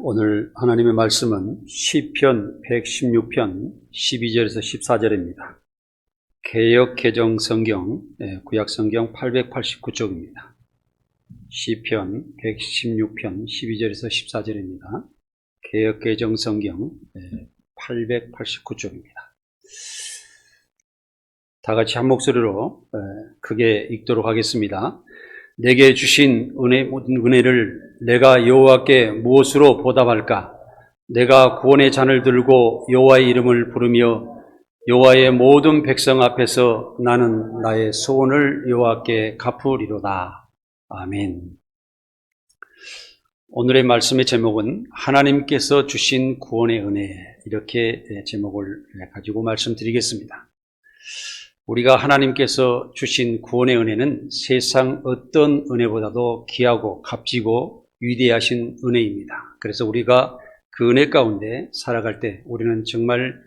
오늘 하나님의 말씀은 시편 116편 12절에서 14절입니다. 개역 개정 성경 예, 구약 성경 889쪽입니다. 시편 116편 12절에서 14절입니다. 개역 개정 성경 889쪽입니다. 다 같이 한 목소리로 예, 크게 읽도록 하겠습니다. 내게 주신 은혜, 은혜를 내가 여호와께 무엇으로 보답할까? 내가 구원의 잔을 들고 여호와의 이름을 부르며 여호와의 모든 백성 앞에서 나는 나의 소원을 여호와께 갚으리로다. 아멘. 오늘의 말씀의 제목은 하나님께서 주신 구원의 은혜 이렇게 제목을 가지고 말씀드리겠습니다. 우리가 하나님께서 주신 구원의 은혜는 세상 어떤 은혜보다도 귀하고 값지고 위대하신 은혜입니다. 그래서 우리가 그 은혜 가운데 살아갈 때 우리는 정말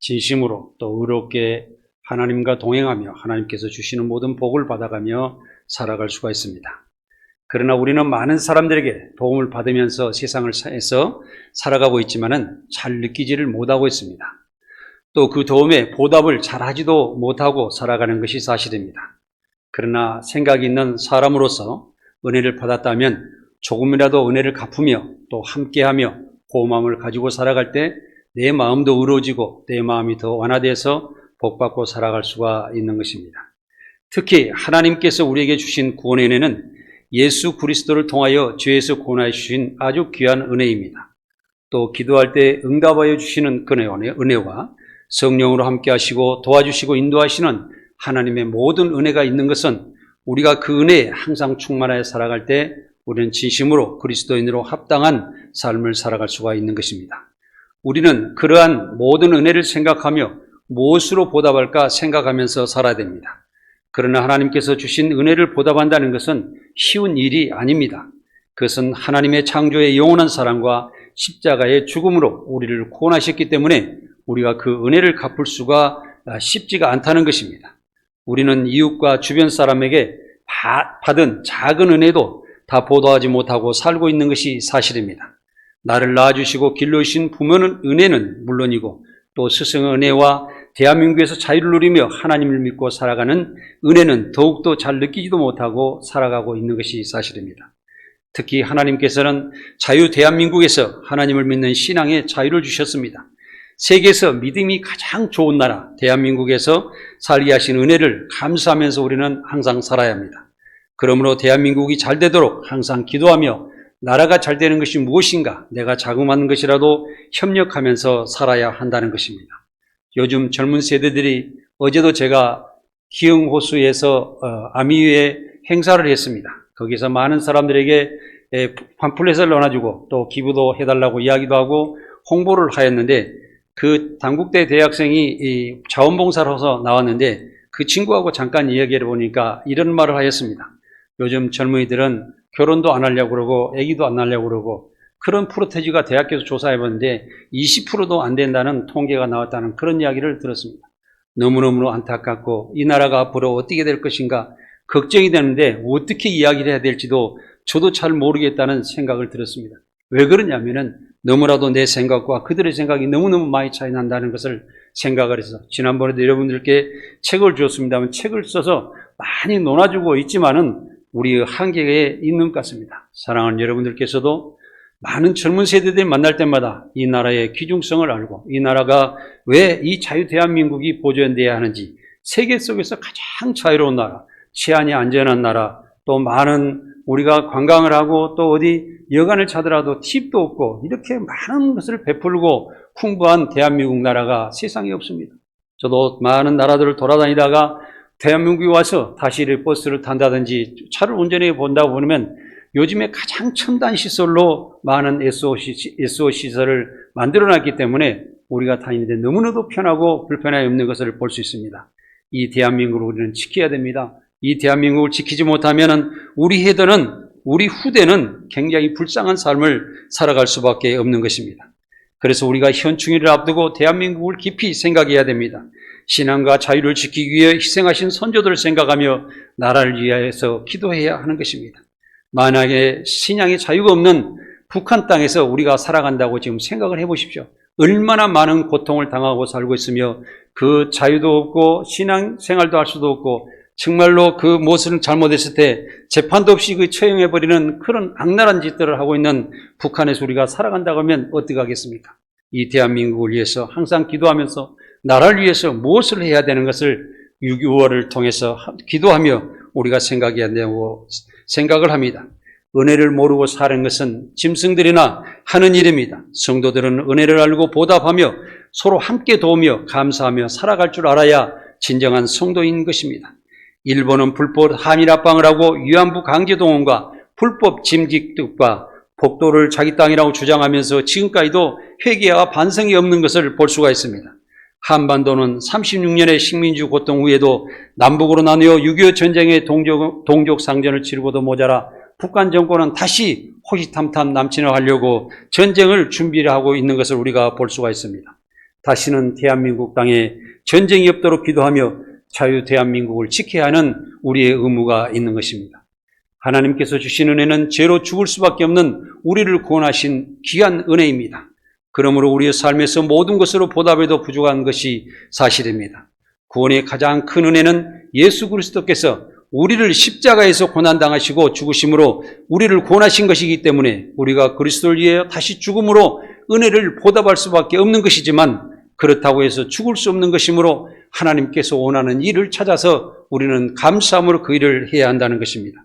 진심으로 또 의롭게 하나님과 동행하며 하나님께서 주시는 모든 복을 받아가며 살아갈 수가 있습니다. 그러나 우리는 많은 사람들에게 도움을 받으면서 세상을 에서 살아가고 있지만은 잘 느끼지를 못하고 있습니다. 또 그 도움에 보답을 잘하지도 못하고 살아가는 것이 사실입니다. 그러나 생각이 있는 사람으로서 은혜를 받았다면 조금이라도 은혜를 갚으며 또 함께하며 고마움을 가지고 살아갈 때 내 마음도 의로워지고 내 마음이 더 완화돼서 복받고 살아갈 수가 있는 것입니다. 특히 하나님께서 우리에게 주신 구원의 은혜는 예수 그리스도를 통하여 죄에서 구원하여 주신 아주 귀한 은혜입니다. 또 기도할 때 응답하여 주시는 그 은혜와 성령으로 함께 하시고 도와주시고 인도하시는 하나님의 모든 은혜가 있는 것은 우리가 그 은혜에 항상 충만하여 살아갈 때 우리는 진심으로 그리스도인으로 합당한 삶을 살아갈 수가 있는 것입니다. 우리는 그러한 모든 은혜를 생각하며 무엇으로 보답할까 생각하면서 살아야 됩니다. 그러나 하나님께서 주신 은혜를 보답한다는 것은 쉬운 일이 아닙니다. 그것은 하나님의 창조의 영원한 사랑과 십자가의 죽음으로 우리를 구원하셨기 때문에 우리가 그 은혜를 갚을 수가 쉽지가 않다는 것입니다. 우리는 이웃과 주변 사람에게 받은 작은 은혜도 다 보도하지 못하고 살고 있는 것이 사실입니다. 나를 낳아주시고 길러주신 부모는 은혜는 물론이고 또 스승의 은혜와 대한민국에서 자유를 누리며 하나님을 믿고 살아가는 은혜는 더욱더 잘 느끼지도 못하고 살아가고 있는 것이 사실입니다. 특히 하나님께서는 자유 대한민국에서 하나님을 믿는 신앙에 자유를 주셨습니다. 세계에서 믿음이 가장 좋은 나라, 대한민국에서 살게 하신 은혜를 감사하면서 우리는 항상 살아야 합니다. 그러므로 대한민국이 잘 되도록 항상 기도하며 나라가 잘 되는 것이 무엇인가 내가 자금하는 것이라도 협력하면서 살아야 한다는 것입니다. 요즘 젊은 세대들이 어제도 제가 기흥호수에서 아미위에 행사를 했습니다. 거기서 많은 사람들에게 팜플렛을 나눠주고 또 기부도 해달라고 이야기도 하고 홍보를 하였는데 그 당국대 대학생이 자원봉사로서 나왔는데 그 친구하고 잠깐 이야기를 보니까 이런 말을 하였습니다. 요즘 젊은이들은 결혼도 안 하려고 그러고 아기도 안 하려고 그러고 그런 프로테지가 대학교에서 조사해 봤는데 20%도 안 된다는 통계가 나왔다는 그런 이야기를 들었습니다. 너무너무 안타깝고 이 나라가 앞으로 어떻게 될 것인가 걱정이 되는데 어떻게 이야기를 해야 될지도 저도 잘 모르겠다는 생각을 들었습니다. 왜 그러냐면은 너무나도 내 생각과 그들의 생각이 너무너무 많이 차이 난다는 것을 생각을 해서 지난번에도 여러분들께 책을 주었습니다만 책을 써서 많이 논아주고 있지만은 우리 한계에 있는 것 같습니다. 사랑하는 여러분들께서도 많은 젊은 세대들이 만날 때마다 이 나라의 귀중성을 알고 이 나라가 왜 이 자유 대한민국이 보존돼야 하는지 세계 속에서 가장 자유로운 나라, 치안이 안전한 나라, 또 많은 우리가 관광을 하고 또 어디 여관을 찾더라도 팁도 없고 이렇게 많은 것을 베풀고 풍부한 대한민국 나라가 세상에 없습니다. 저도 많은 나라들을 돌아다니다가 대한민국에 와서 다시 버스를 탄다든지 차를 운전해 본다고 보면 요즘에 가장 첨단 시설로 많은 SO, 시설을 만들어 놨기 때문에 우리가 다니는데 너무나도 편하고 불편함이 없는 것을 볼 수 있습니다. 이 대한민국을 우리는 지켜야 됩니다. 이 대한민국을 지키지 못하면 우리 해들은 우리 후대는 굉장히 불쌍한 삶을 살아갈 수밖에 없는 것입니다. 그래서 우리가 현충일을 앞두고 대한민국을 깊이 생각해야 됩니다. 신앙과 자유를 지키기 위해 희생하신 선조들을 생각하며 나라를 위하여서 기도해야 하는 것입니다. 만약에 신앙의 자유가 없는 북한 땅에서 우리가 살아간다고 지금 생각을 해보십시오. 얼마나 많은 고통을 당하고 살고 있으며 그 자유도 없고 신앙 생활도 할 수도 없고 정말로 그 무엇을 잘못했을 때 재판도 없이 그 처형해버리는 그런 악랄한 짓들을 하고 있는 북한에서 우리가 살아간다고 하면 어떻게 하겠습니까? 이 대한민국을 위해서 항상 기도하면서 나라를 위해서 무엇을 해야 되는 것을 6.25를 통해서 하- 기도하며 우리가 생각해야 되고 생각을 합니다. 은혜를 모르고 사는 것은 짐승들이나 하는 일입니다. 성도들은 은혜를 알고 보답하며 서로 함께 도우며 감사하며 살아갈 줄 알아야 진정한 성도인 것입니다. 일본은 불법 한일 합방을 하고 위안부 강제 동원과 불법 짐직득과 복도를 자기 땅이라고 주장하면서 지금까지도 회개와 반성이 없는 것을 볼 수가 있습니다. 한반도는 36년의 식민지 고통 후에도 남북으로 나뉘어 6.25 전쟁의 동족, 동족 상전을 치르고도 모자라 북한 정권은 다시 호시탐탐 남친을 하려고 전쟁을 준비를 하고 있는 것을 우리가 볼 수가 있습니다. 다시는 대한민국 땅에 전쟁이 없도록 기도하며 자유 대한민국을 지켜야 하는 우리의 의무가 있는 것입니다. 하나님께서 주신 은혜는 죄로 죽을 수밖에 없는 우리를 구원하신 귀한 은혜입니다. 그러므로 우리의 삶에서 모든 것으로 보답에도 부족한 것이 사실입니다. 구원의 가장 큰 은혜는 예수 그리스도께서 우리를 십자가에서 고난당하시고 죽으심으로 우리를 구원하신 것이기 때문에 우리가 그리스도를 위해 다시 죽음으로 은혜를 보답할 수밖에 없는 것이지만 그렇다고 해서 죽을 수 없는 것이므로 하나님께서 원하는 일을 찾아서 우리는 감사함으로 그 일을 해야 한다는 것입니다.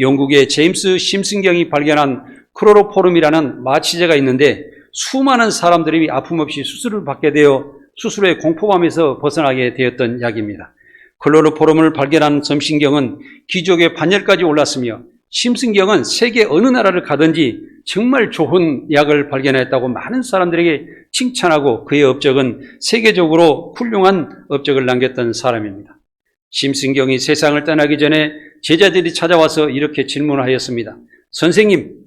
영국의 제임스 심슨경이 발견한 크로로포름이라는 마취제가 있는데 수많은 사람들이 아픔 없이 수술을 받게 되어 수술의 공포감에서 벗어나게 되었던 약입니다. 클로로포름을 발견한 점신경은 기적의 반열까지 올랐으며 심슨경은 세계 어느 나라를 가든지 정말 좋은 약을 발견했다고 많은 사람들에게 칭찬하고 그의 업적은 세계적으로 훌륭한 업적을 남겼던 사람입니다. 심슨경이 세상을 떠나기 전에 제자들이 찾아와서 이렇게 질문하였습니다. 선생님,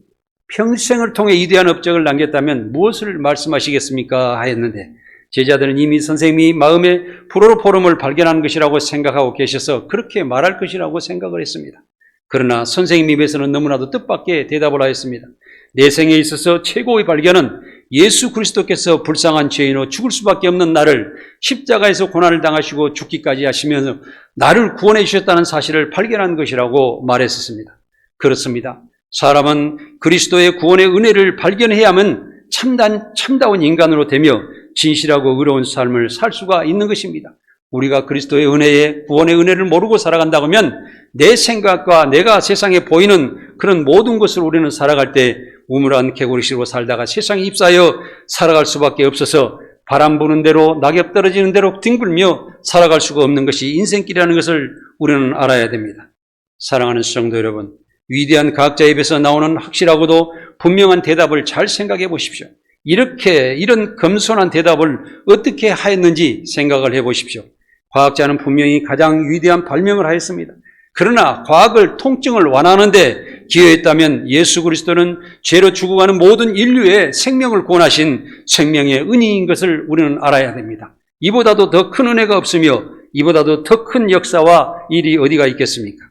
평생을 통해 위대한 업적을 남겼다면 무엇을 말씀하시겠습니까? 하였는데 제자들은 이미 선생님이 마음에 프로포럼을 발견한 것이라고 생각하고 계셔서 그렇게 말할 것이라고 생각을 했습니다. 그러나 선생님 입에서는 너무나도 뜻밖의 대답을 하였습니다. 내 생에 있어서 최고의 발견은 예수 그리스도께서 불쌍한 죄인으로 죽을 수밖에 없는 나를 십자가에서 고난을 당하시고 죽기까지 하시면서 나를 구원해 주셨다는 사실을 발견한 것이라고 말했었습니다. 그렇습니다. 사람은 그리스도의 구원의 은혜를 발견해야만 참단, 참다운 인간으로 되며 진실하고 의로운 삶을 살 수가 있는 것입니다. 우리가 그리스도의 은혜에 구원의 은혜를 모르고 살아간다고 하면 내 생각과 내가 세상에 보이는 그런 모든 것을 우리는 살아갈 때 우물한 개구리식으로 살다가 세상에 휩싸여 살아갈 수밖에 없어서 바람 부는 대로 낙엽 떨어지는 대로 뒹굴며 살아갈 수가 없는 것이 인생길이라는 것을 우리는 알아야 됩니다. 사랑하는 성도 여러분, 위대한 과학자 입에서 나오는 확실하고도 분명한 대답을 잘 생각해 보십시오. 이렇게 이런 겸손한 대답을 어떻게 하였는지 생각을 해 보십시오. 과학자는 분명히 가장 위대한 발명을 하였습니다. 그러나 과학을 통증을 완화하는데 기여했다면 예수 그리스도는 죄로 죽어가는 모든 인류의 생명을 구원하신 생명의 은혜인 것을 우리는 알아야 됩니다. 이보다도 더 큰 은혜가 없으며 이보다도 더 큰 역사와 일이 어디가 있겠습니까?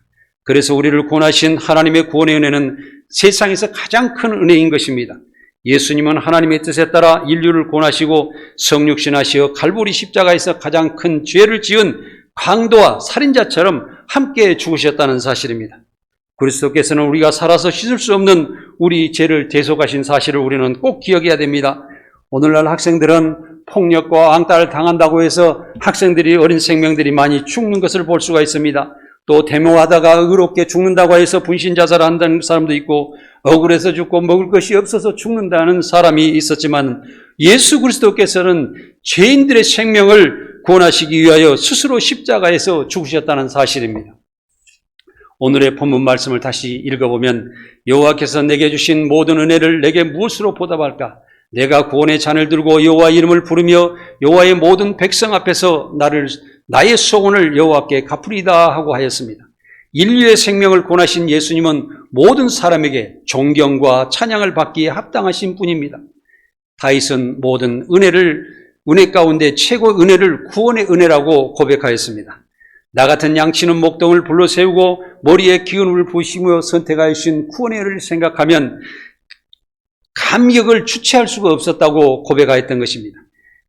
그래서 우리를 구원하신 하나님의 구원의 은혜는 세상에서 가장 큰 은혜인 것입니다. 예수님은 하나님의 뜻에 따라 인류를 구원하시고 성육신하시어 갈보리 십자가에서 가장 큰 죄를 지은 강도와 살인자처럼 함께 죽으셨다는 사실입니다. 그리스도께서는 우리가 살아서 씻을 수 없는 우리 죄를 대속하신 사실을 우리는 꼭 기억해야 됩니다. 오늘날 학생들은 폭력과 왕따를 당한다고 해서 학생들이 어린 생명들이 많이 죽는 것을 볼 수가 있습니다. 또 데모하다가 의롭게 죽는다고 해서 분신 자살한다는 사람도 있고 억울해서 죽고 먹을 것이 없어서 죽는다는 사람이 있었지만 예수 그리스도께서는 죄인들의 생명을 구원하시기 위하여 스스로 십자가에서 죽으셨다는 사실입니다. 오늘의 본문 말씀을 다시 읽어보면 여호와께서 내게 주신 모든 은혜를 내게 무엇으로 보답할까? 내가 구원의 잔을 들고 여호와 이름을 부르며 여호와의 모든 백성 앞에서 나를 나의 소원을 여호와께 갚으리다 하고 하였습니다. 인류의 생명을 구원하신 예수님은 모든 사람에게 존경과 찬양을 받기에 합당하신 분입니다. 다윗은 모든 은혜를 은혜 가운데 최고 은혜를 구원의 은혜라고 고백하였습니다. 나 같은 양치는 목동을 불러 세우고 머리에 기운을 부시며 선택하여 주신 구원의 은혜를 생각하면 감격을 주체할 수가 없었다고 고백하였던 것입니다.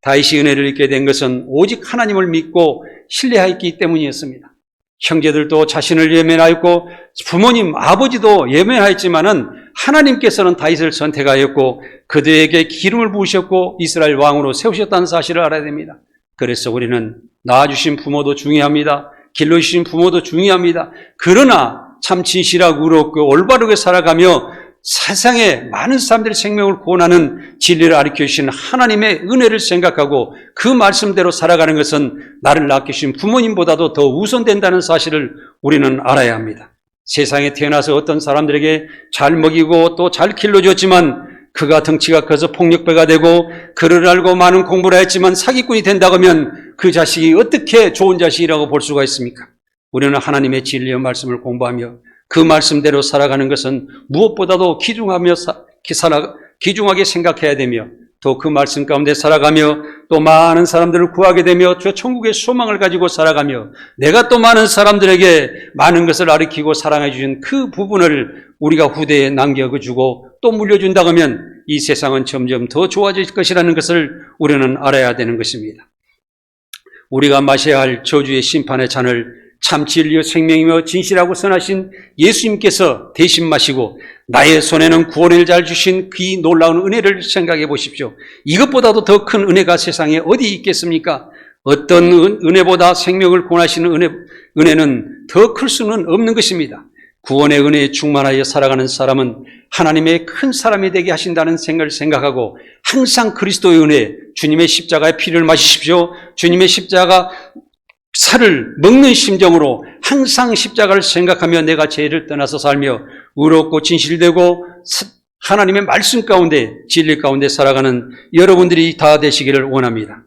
다윗이 은혜를 입게 된 것은 오직 하나님을 믿고 신뢰하였기 때문이었습니다. 형제들도 자신을 예면하였고 부모님, 아버지도 예면하였지만은 하나님께서는 다윗을 선택하였고 그들에게 기름을 부으셨고 이스라엘 왕으로 세우셨다는 사실을 알아야 됩니다. 그래서 우리는 낳아주신 부모도 중요합니다. 길러주신 부모도 중요합니다. 그러나 참 진실하고 의롭고 올바르게 살아가며 세상에 많은 사람들의 생명을 구원하는 진리를 가르쳐 주신 하나님의 은혜를 생각하고 그 말씀대로 살아가는 것은 나를 낳기신 부모님보다도 더 우선된다는 사실을 우리는 알아야 합니다. 세상에 태어나서 어떤 사람들에게 잘 먹이고 또 잘 길러줬지만 그가 덩치가 커서 폭력배가 되고 그를 알고 많은 공부를 했지만 사기꾼이 된다고 하면 그 자식이 어떻게 좋은 자식이라고 볼 수가 있습니까? 우리는 하나님의 진리의 말씀을 공부하며 그 말씀대로 살아가는 것은 무엇보다도 기중하며 살아, 기중하게 생각해야 되며 또 그 말씀 가운데 살아가며 또 많은 사람들을 구하게 되며 저 천국의 소망을 가지고 살아가며 내가 또 많은 사람들에게 많은 것을 가르치고 사랑해 주신 그 부분을 우리가 후대에 남겨주고 또 물려준다고 하면 이 세상은 점점 더 좋아질 것이라는 것을 우리는 알아야 되는 것입니다. 우리가 마셔야 할 저주의 심판의 잔을 참 진리요 생명이며 진실하고 선하신 예수님께서 대신 마시고 나의 손에는 구원을 잘 주신 그 놀라운 은혜를 생각해 보십시오. 이것보다도 더 큰 은혜가 세상에 어디 있겠습니까? 어떤 은혜보다 생명을 구원하시는 은혜, 은혜는 더 클 수는 없는 것입니다. 구원의 은혜에 충만하여 살아가는 사람은 하나님의 큰 사람이 되게 하신다는 생각을 생각하고 항상 그리스도의 은혜, 주님의 십자가의 피를 마시십시오. 주님의 십자가 살을 먹는 심정으로 항상 십자가를 생각하며 내가 죄를 떠나서 살며 의롭고 진실되고 하나님의 말씀 가운데 진리 가운데 살아가는 여러분들이 다 되시기를 원합니다.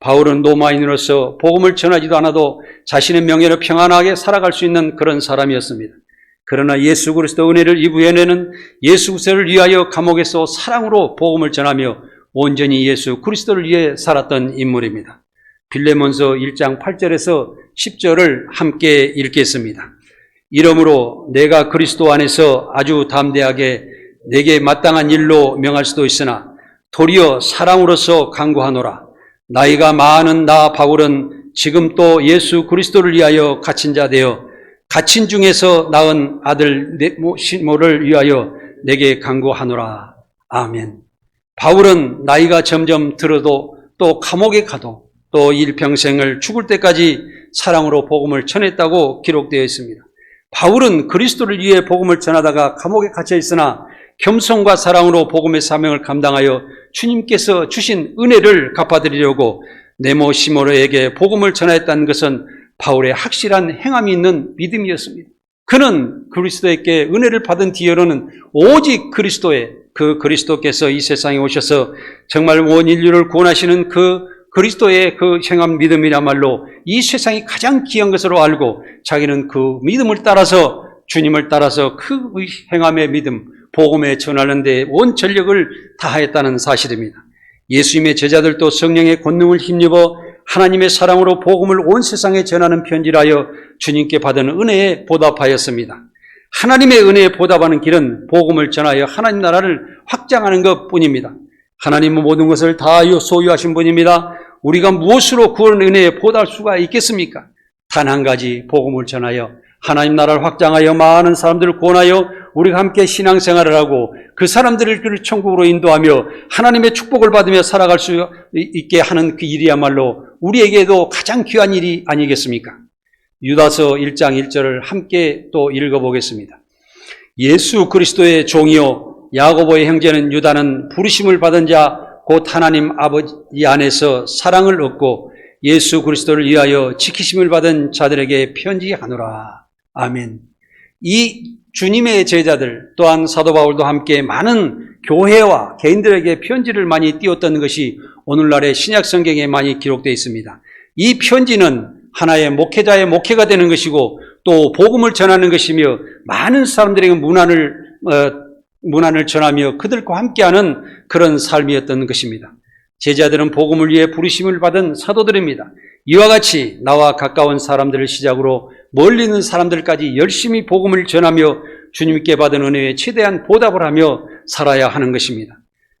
바울은 로마인으로서 복음을 전하지도 않아도 자신의 명예로 평안하게 살아갈 수 있는 그런 사람이었습니다. 그러나 예수 그리스도 은혜를 이후에는 예수 그리스도를 위하여 감옥에서 사랑으로 복음을 전하며 온전히 예수 그리스도를 위해 살았던 인물입니다. 빌레몬서 1장 8절에서 10절을 함께 읽겠습니다. 이러므로 내가 그리스도 안에서 아주 담대하게 내게 마땅한 일로 명할 수도 있으나 도리어 사랑으로서 강구하노라. 나이가 많은 나 바울은 지금 또 예수 그리스도를 위하여 갇힌 자 되어 갇힌 중에서 낳은 아들 시모를 위하여 내게 강구하노라. 아멘. 바울은 나이가 점점 들어도 또 감옥에 가도 또 일평생을 죽을 때까지 사랑으로 복음을 전했다고 기록되어 있습니다. 바울은 그리스도를 위해 복음을 전하다가 감옥에 갇혀 있으나 겸손과 사랑으로 복음의 사명을 감당하여 주님께서 주신 은혜를 갚아드리려고 네모 시모르에게 복음을 전하였다는 것은 바울의 확실한 행함이 있는 믿음이었습니다. 그는 그리스도에게 은혜를 받은 뒤로는 오직 그리스도의 그 그리스도께서 이 세상에 오셔서 정말 온 인류를 구원하시는 그 그리스도의 그 행한 믿음이야말로 이 세상이 가장 귀한 것으로 알고 자기는 그 믿음을 따라서 주님을 따라서 그 행함의 믿음, 복음에 전하는 데 온 전력을 다하였다는 사실입니다. 예수님의 제자들도 성령의 권능을 힘입어 하나님의 사랑으로 복음을 온 세상에 전하는 편지라여 주님께 받은 은혜에 보답하였습니다. 하나님의 은혜에 보답하는 길은 복음을 전하여 하나님 나라를 확장하는 것 뿐입니다. 하나님은 모든 것을 다 소유하신 분입니다. 우리가 무엇으로 구원 은혜에 보답할 수가 있겠습니까? 단 한 가지 복음을 전하여 하나님 나라를 확장하여 많은 사람들을 구원하여 우리가 함께 신앙생활을 하고 그 사람들을 그 천국으로 인도하며 하나님의 축복을 받으며 살아갈 수 있게 하는 그 일이야말로 우리에게도 가장 귀한 일이 아니겠습니까? 유다서 1장 1절을 함께 또 읽어보겠습니다. 예수 그리스도의 종이요 야고보의 형제는 유다는 부르심을 받은 자 곧 하나님 아버지 안에서 사랑을 얻고 예수 그리스도를 위하여 지키심을 받은 자들에게 편지하노라. 아멘. 이 주님의 제자들 또한 사도 바울도 함께 많은 교회와 개인들에게 편지를 많이 띄웠던 것이 오늘날의 신약 성경에 많이 기록되어 있습니다. 이 편지는 하나의 목회자의 목회가 되는 것이고 또 복음을 전하는 것이며 많은 사람들에게 문안을 어, 문안을 전하며 그들과 함께하는 그런 삶이었던 것입니다. 제자들은 복음을 위해 부르심을 받은 사도들입니다. 이와 같이 나와 가까운 사람들을 시작으로 멀리 있는 사람들까지 열심히 복음을 전하며 주님께 받은 은혜에 최대한 보답을 하며 살아야 하는 것입니다.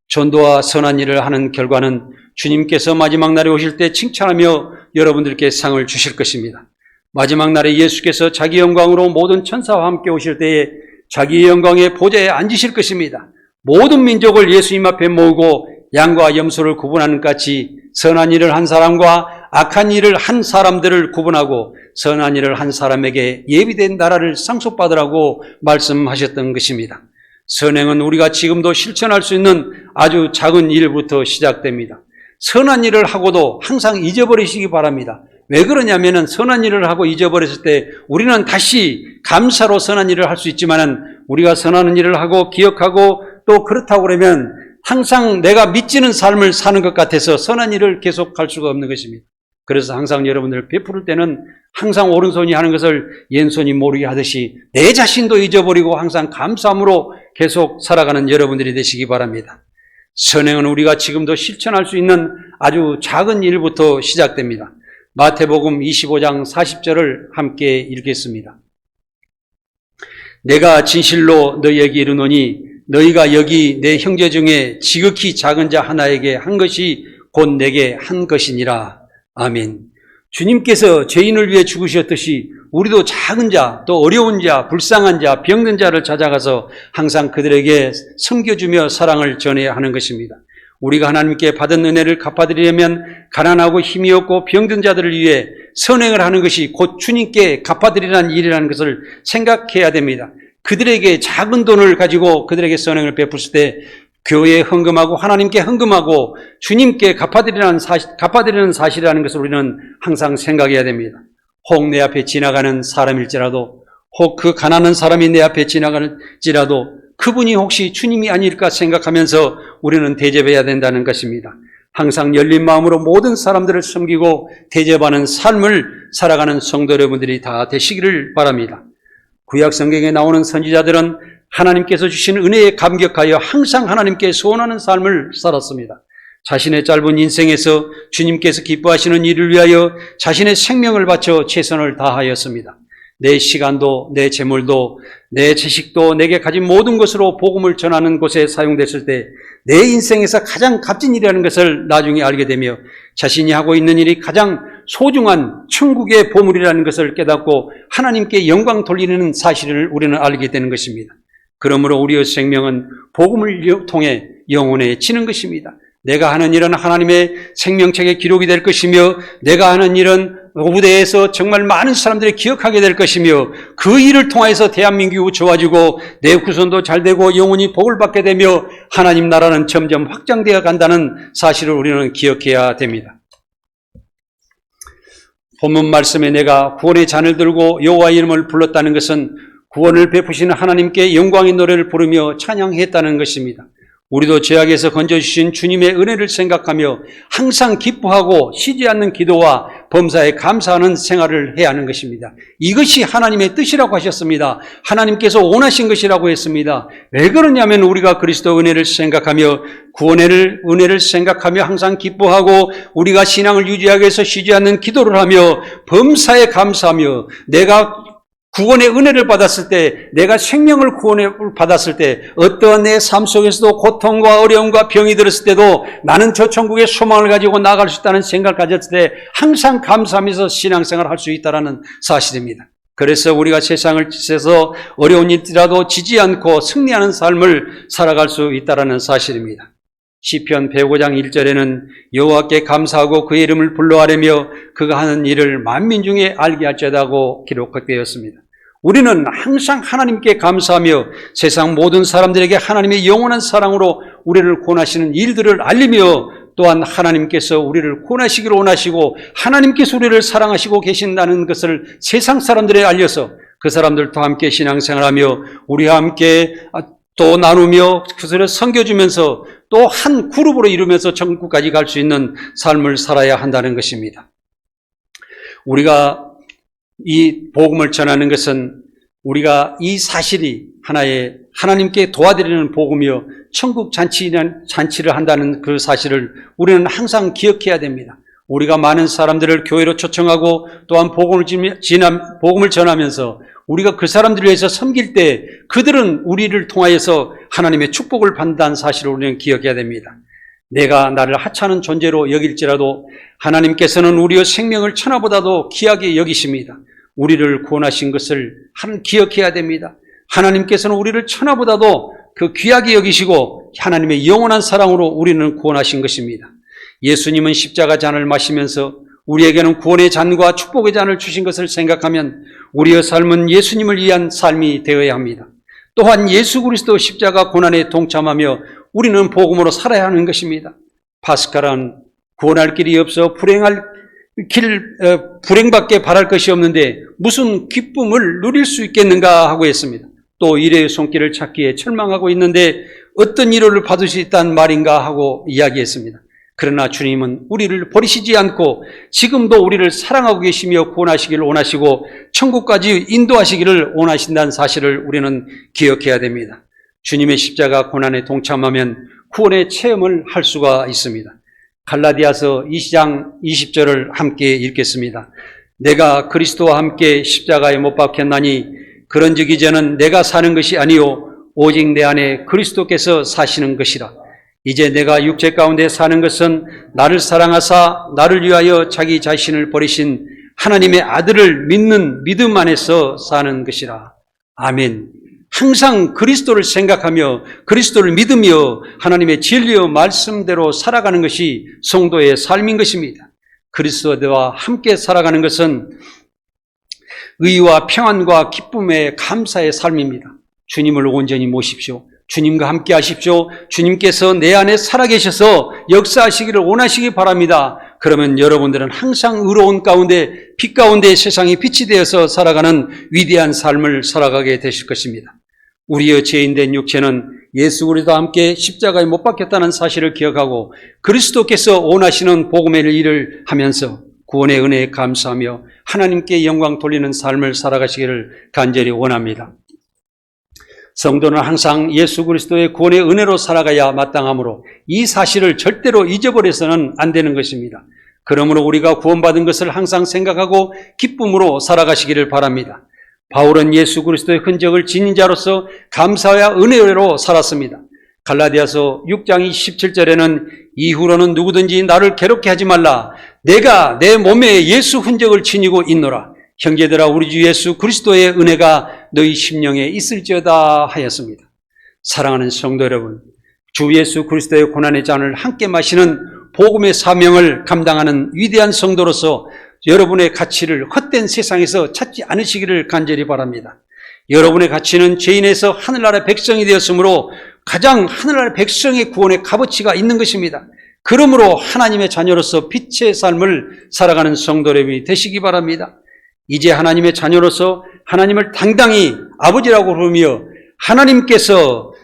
전도와 선한 일을 하는 결과는 주님께서 마지막 날에 오실 때 칭찬하며 여러분들께 상을 주실 것입니다. 마지막 날에 예수께서 자기 영광으로 모든 천사와 함께 오실 때에 자기 영광의 보좌에 앉으실 것입니다. 모든 민족을 예수님 앞에 모으고 양과 염소를 구분하는 같이 선한 일을 한 사람과 악한 일을 한 사람들을 구분하고 선한 일을 한 사람에게 예비된 나라를 상속받으라고 말씀하셨던 것입니다. 선행은 우리가 지금도 실천할 수 있는 아주 작은 일부터 시작됩니다. 선한 일을 하고도 항상 잊어버리시기 바랍니다. 왜 그러냐면은 선한 일을 하고 잊어버렸을 때 우리는 다시 감사로 선한 일을 할 수 있지만은 우리가 선한 일을 하고 기억하고 또 그렇다고 그러면 항상 내가 믿지는 삶을 사는 것 같아서 선한 일을 계속 할 수가 없는 것입니다. 그래서 항상 여러분들 베풀을 때는 항상 오른손이 하는 것을 왼손이 모르게 하듯이 내 자신도 잊어버리고 항상 감사함으로 계속 살아가는 여러분들이 되시기 바랍니다. 선행은 우리가 지금도 실천할 수 있는 아주 작은 일부터 시작됩니다. 마태복음 25장 40절을 함께 읽겠습니다. 내가 진실로 너희에게 이르노니 너희가 여기 내 형제 중에 지극히 작은 자 하나에게 한 것이 곧 내게 한 것이니라. 아멘. 주님께서 죄인을 위해 죽으셨듯이 우리도 작은 자, 또 어려운 자, 불쌍한 자, 병든 자를 찾아가서 항상 그들에게 섬겨주며 사랑을 전해야 하는 것입니다. 우리가 하나님께 받은 은혜를 갚아드리려면 가난하고 힘이 없고 병든 자들을 위해 선행을 하는 것이 곧 주님께 갚아드리라는 일이라는 것을 생각해야 됩니다. 그들에게 작은 돈을 가지고 그들에게 선행을 베풀 때 교회에 헌금하고 하나님께 헌금하고 주님께 갚아드리는 사실, 갚아드리는 사실이라는 것을 우리는 항상 생각해야 됩니다. 혹 내 앞에 지나가는 사람일지라도 혹 그 가난한 사람이 내 앞에 지나갈지라도 그분이 혹시 주님이 아닐까 생각하면서 우리는 대접해야 된다는 것입니다. 항상 열린 마음으로 모든 사람들을 섬기고 대접하는 삶을 살아가는 성도 여러분들이 다 되시기를 바랍니다. 구약 성경에 나오는 선지자들은 하나님께서 주신 은혜에 감격하여 항상 하나님께 소원하는 삶을 살았습니다. 자신의 짧은 인생에서 주님께서 기뻐하시는 일을 위하여 자신의 생명을 바쳐 최선을 다하였습니다. 내 시간도, 내 재물도, 내 지식도 내게 가진 모든 것으로 복음을 전하는 곳에 사용됐을 때 내 인생에서 가장 값진 일이라는 것을 나중에 알게 되며 자신이 하고 있는 일이 가장 소중한 천국의 보물이라는 것을 깨닫고 하나님께 영광 돌리는 사실을 우리는 알게 되는 것입니다. 그러므로 우리의 생명은 복음을 통해 영원해지는 것입니다. 내가 하는 일은 하나님의 생명책에 기록이 될 것이며 내가 하는 일은 무대에서 정말 많은 사람들이 기억하게 될 것이며 그 일을 통해서 대한민국이 좋아지고 내 후손도 잘 되고 영원히 복을 받게 되며 하나님 나라는 점점 확장되어 간다는 사실을 우리는 기억해야 됩니다. 본문 말씀에 내가 구원의 잔을 들고 여호와 이름을 불렀다는 것은 구원을 베푸시는 하나님께 영광의 노래를 부르며 찬양했다는 것입니다. 우리도 죄악에서 건져주신 주님의 은혜를 생각하며 항상 기뻐하고 쉬지 않는 기도와 범사에 감사하는 생활을 해야 하는 것입니다. 이것이 하나님의 뜻이라고 하셨습니다. 하나님께서 원하신 것이라고 했습니다. 왜 그러냐면 우리가 그리스도 은혜를 생각하며 구원의 은혜를 생각하며 항상 기뻐하고 우리가 신앙을 유지하기 위해서 쉬지 않는 기도를 하며 범사에 감사하며 내가 구원의 은혜를 받았을 때, 내가 생명을 구원을 받았을 때, 어떠한 내 삶 속에서도 고통과 어려움과 병이 들었을 때도 나는 저 천국의 소망을 가지고 나아갈 수 있다는 생각을 가졌을 때 항상 감사하면서 신앙생활을 할 수 있다는 사실입니다. 그래서 우리가 세상을 지새서 어려운 일이라도 지지 않고 승리하는 삶을 살아갈 수 있다는 사실입니다. 시편 105장 1절에는 여호와께 감사하고 그의 이름을 불러하려며 그가 하는 일을 만민 중에 알게 할지어다고 기록되었습니다. 우리는 항상 하나님께 감사하며 세상 모든 사람들에게 하나님의 영원한 사랑으로 우리를 권하시는 일들을 알리며 또한 하나님께서 우리를 권하시기를 원하시고 하나님께서 우리를 사랑하시고 계신다는 것을 세상 사람들에 알려서 그 사람들과 함께 신앙생활하며 우리와 함께 또 나누며 그들을 섬겨주면서 또 한 그룹으로 이루면서 천국까지 갈 수 있는 삶을 살아야 한다는 것입니다. 우리가 이 복음을 전하는 것은 우리가 이 사실이 하나의 하나님께 도와드리는 복음이요 천국 잔치는 잔치를 한다는 그 사실을 우리는 항상 기억해야 됩니다. 우리가 많은 사람들을 교회로 초청하고 또한 복음을 지나 복음을 전하면서 우리가 그 사람들을 위해서 섬길 때 그들은 우리를 통하여서 하나님의 축복을 받는다는 사실을 우리는 기억해야 됩니다. 내가 나를 하찮은 존재로 여길지라도 하나님께서는 우리의 생명을 천하보다도 귀하게 여기십니다. 우리를 구원하신 것을 한 기억해야 됩니다. 하나님께서는 우리를 천하보다도 그 귀하게 여기시고 하나님의 영원한 사랑으로 우리는 구원하신 것입니다. 예수님은 십자가 잔을 마시면서 우리에게는 구원의 잔과 축복의 잔을 주신 것을 생각하면 우리의 삶은 예수님을 위한 삶이 되어야 합니다. 또한 예수 그리스도 십자가 고난에 동참하며 우리는 복음으로 살아야 하는 것입니다. 파스칼은 구원할 길이 없어 불행할 길, 어, 불행밖에 바랄 것이 없는데 무슨 기쁨을 누릴 수 있겠는가 하고 했습니다. 또 일의 손길을 찾기에 철망하고 있는데 어떤 위로를 받을 수 있다는 말인가 하고 이야기했습니다. 그러나 주님은 우리를 버리시지 않고 지금도 우리를 사랑하고 계시며 구원하시기를 원하시고 천국까지 인도하시기를 원하신다는 사실을 우리는 기억해야 됩니다. 주님의 십자가 고난에 동참하면 구원의 체험을 할 수가 있습니다. 갈라디아서 2장 20절을 함께 읽겠습니다. 내가 그리스도와 함께 십자가에 못 박혔나니 그런즉 이제는 내가 사는 것이 아니요 오직 내 안에 그리스도께서 사시는 것이라. 이제 내가 육체 가운데 사는 것은 나를 사랑하사 나를 위하여 자기 자신을 버리신 하나님의 아들을 믿는 믿음 안에서 사는 것이라. 아멘. 항상 그리스도를 생각하며 그리스도를 믿으며 하나님의 진리의 말씀대로 살아가는 것이 성도의 삶인 것입니다. 그리스도와 함께 살아가는 것은 의와 평안과 기쁨의 감사의 삶입니다. 주님을 온전히 모십시오. 주님과 함께 하십시오. 주님께서 내 안에 살아계셔서 역사하시기를 원하시기 바랍니다. 그러면 여러분들은 항상 의로운 가운데, 빛 가운데 세상이 빛이 되어서 살아가는 위대한 삶을 살아가게 되실 것입니다. 우리의 죄인된 육체는 예수 그리스도와 함께 십자가에 못 박혔다는 사실을 기억하고 그리스도께서 원하시는 복음의 일을 하면서 구원의 은혜에 감사하며 하나님께 영광 돌리는 삶을 살아가시기를 간절히 원합니다. 성도는 항상 예수 그리스도의 구원의 은혜로 살아가야 마땅하므로 이 사실을 절대로 잊어버려서는 안 되는 것입니다. 그러므로 우리가 구원받은 것을 항상 생각하고 기쁨으로 살아가시기를 바랍니다. 바울은 예수 그리스도의 흔적을 지닌 자로서 감사와 은혜로 살았습니다. 갈라디아서 6장 27절에는 이후로는 누구든지 나를 괴롭게 하지 말라. 내가 내 몸에 예수 흔적을 지니고 있노라. 형제들아 우리 주 예수 그리스도의 은혜가 너희 심령에 있을지어다 하였습니다. 사랑하는 성도 여러분, 주 예수 그리스도의 고난의 잔을 함께 마시는 복음의 사명을 감당하는 위대한 성도로서 여러분의 가치를 헛된 세상에서 찾지 않으시기를 간절히 바랍니다. 여러분의 가치는 죄인에서 하늘나라의 백성이 되었으므로 가장 하늘나라의 백성의 구원의 값어치가 있는 것입니다. 그러므로 하나님의 자녀로서 빛의 삶을 살아가는 성도 여러분이 되시기 바랍니다. 이제 하나님의 자녀로서 하나님을 당당히 아버지라고 부르며 하나님께서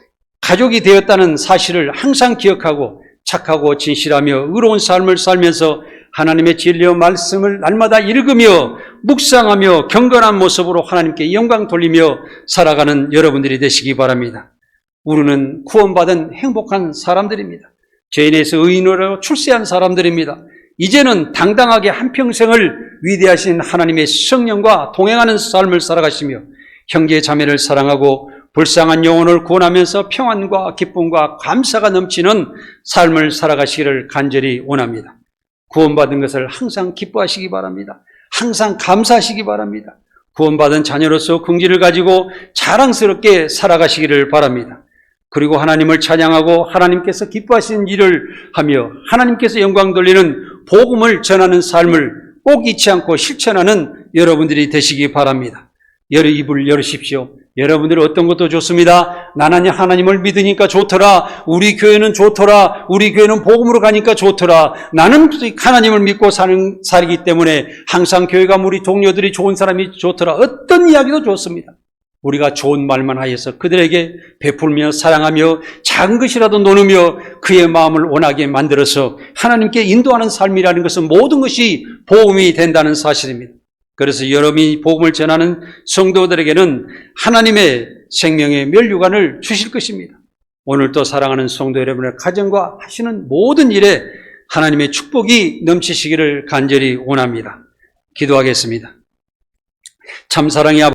가족이 되었다는 사실을 항상 기억하고 착하고 진실하며 의로운 삶을 살면서 하나님의 진리의 말씀을 날마다 읽으며 묵상하며 경건한 모습으로 하나님께 영광 돌리며 살아가는 여러분들이 되시기 바랍니다. 우리는 구원받은 행복한 사람들입니다. 죄인에서 의인으로 출세한 사람들입니다. 이제는 당당하게 한평생을 위대하신 하나님의 성령과 동행하는 삶을 살아가시며 형제 자매를 사랑하고 불쌍한 영혼을 구원하면서 평안과 기쁨과 감사가 넘치는 삶을 살아가시기를 간절히 원합니다. 구원받은 것을 항상 기뻐하시기 바랍니다. 항상 감사하시기 바랍니다. 구원받은 자녀로서 긍지를 가지고 자랑스럽게 살아가시기를 바랍니다. 그리고 하나님을 찬양하고 하나님께서 기뻐하시는 일을 하며 하나님께서 영광 돌리는 복음을 전하는 삶을 꼭 잊지 않고 실천하는 여러분들이 되시기 바랍니다. 여러 입을 열으십시오. 여러분들이 어떤 것도 좋습니다. 나는 하나님을 믿으니까 좋더라. 우리 교회는 좋더라. 우리 교회는 복음으로 가니까 좋더라. 나는 하나님을 믿고 사는, 살기 때문에 항상 교회가 우리 동료들이 좋은 사람이 좋더라. 어떤 이야기도 좋습니다. 우리가 좋은 말만 하여서 그들에게 베풀며 사랑하며 작은 것이라도 나누며 그의 마음을 원하게 만들어서 하나님께 인도하는 삶이라는 것은 모든 것이 보험이 된다는 사실입니다. 그래서 여러분이 복음을 전하는 성도들에게는 하나님의 생명의 멸류관을 주실 것입니다. 오늘도 사랑하는 성도 여러분의 가정과 하시는 모든 일에 하나님의 축복이 넘치시기를 간절히 원합니다. 기도하겠습니다. 참 사랑의 아버지